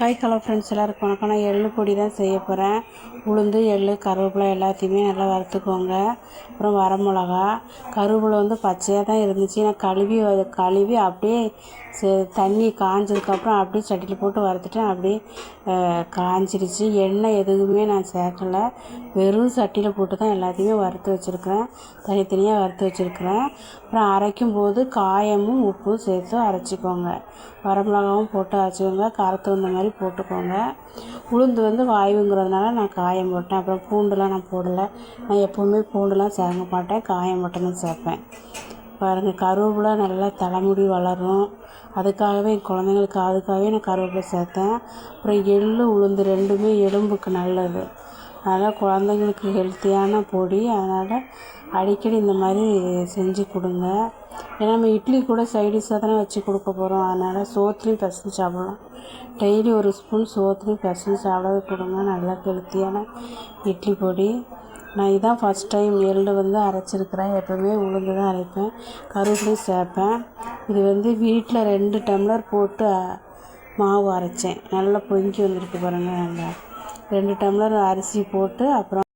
Hi hello friends எல்லாருக்கும் வணக்கம். நான் எள்ளு பொடி தான் செய்ய போகிறேன் உளுந்து எள் கருவேப்பிலை எல்லாத்தையுமே நல்லா வறுத்துக்கோங்க. அப்புறம் வரமிளகா. கருவேப்பிலை வந்து பச்சையாக தான் இருந்துச்சு. நான் கழுவி வ- கழுவி அப்படியே சே- தண்ணி காஞ்சதுக்கப்புறம் அப்படியே சட்டியில் போட்டு வறுத்துட்டேன். அப்படியே காஞ்சிருச்சு. எண்ணெய் எதுவுமே நான் சேர்க்கலை. வெறும் சட்டியில் போட்டு தான் எல்லாத்தையுமே வறுத்து வச்சுருக்கிறேன். தனித்தனியாக வறுத்து வச்சுருக்கிறேன். அப்புறம் அரைக்கும் போது காயமும் உப்பும் சேர்த்து அரைச்சிக்கோங்க. வரமிளகாவும் போட்டு அரைச்சிக்கோங்க. காரத்துக்கு தகுந்த மாதிரி போட்டுக்கோங்க. உளுந்து வந்து வாயுங்கிறதுனால நான் காயம் போட்டேன். அப்புறம் பூண்டுலாம் நான் போடலை. நான் எப்போவுமே பூண்டுலாம் சேர்க்க மாட்டேன். காயம் மட்டும்தான் சேர்ப்பேன். பாருங்கள் கருவேப்பிலை நல்லா தலைமுடி வளரும். அதுக்காகவே என் குழந்தைங்களுக்கு அதுக்காகவே நான் கருவேப்பிலை சேர்த்தேன். அப்புறம் எள்ளு உளுந்து ரெண்டுமே எலும்புக்கு நல்லது. அதனால் குழந்தைங்களுக்கு ஹெல்த்தியான பொடி. அதனால் அடிக்கடி இந்த மாதிரி செஞ்சு கொடுங்க. ஏன்னா நம்ம இட்லி கூட சைடிஷாக தானே வச்சு கொடுக்க போகிறோம் அதனால் சோத்துலையும் பிசைஞ்சு சாப்பிடலாம். டெய்லி ஒரு ஸ்பூன் சோத்துலையும் பிசைஞ்சு சாப்பிட கொடுங்க நல்லா ஹெல்த்தியான இட்லி பொடி. நான் இதான் ஃபஸ்ட் டைம் எள்ளு வந்து அரைச்சிருக்கிறேன். எப்போவுமே உளுந்து தான் அரைப்பேன். கருவேப்பிலையும் சேர்ப்பேன். இது வந்து வீட்டில் ரெண்டு டம்ளர் போட்டு மாவு அரைச்சேன். நல்லா பொங்கி வந்திருக்கு பாருங்கள் நல்லா ரெண்டு டம்ளர் அரிசி போட்டு அப்புறம்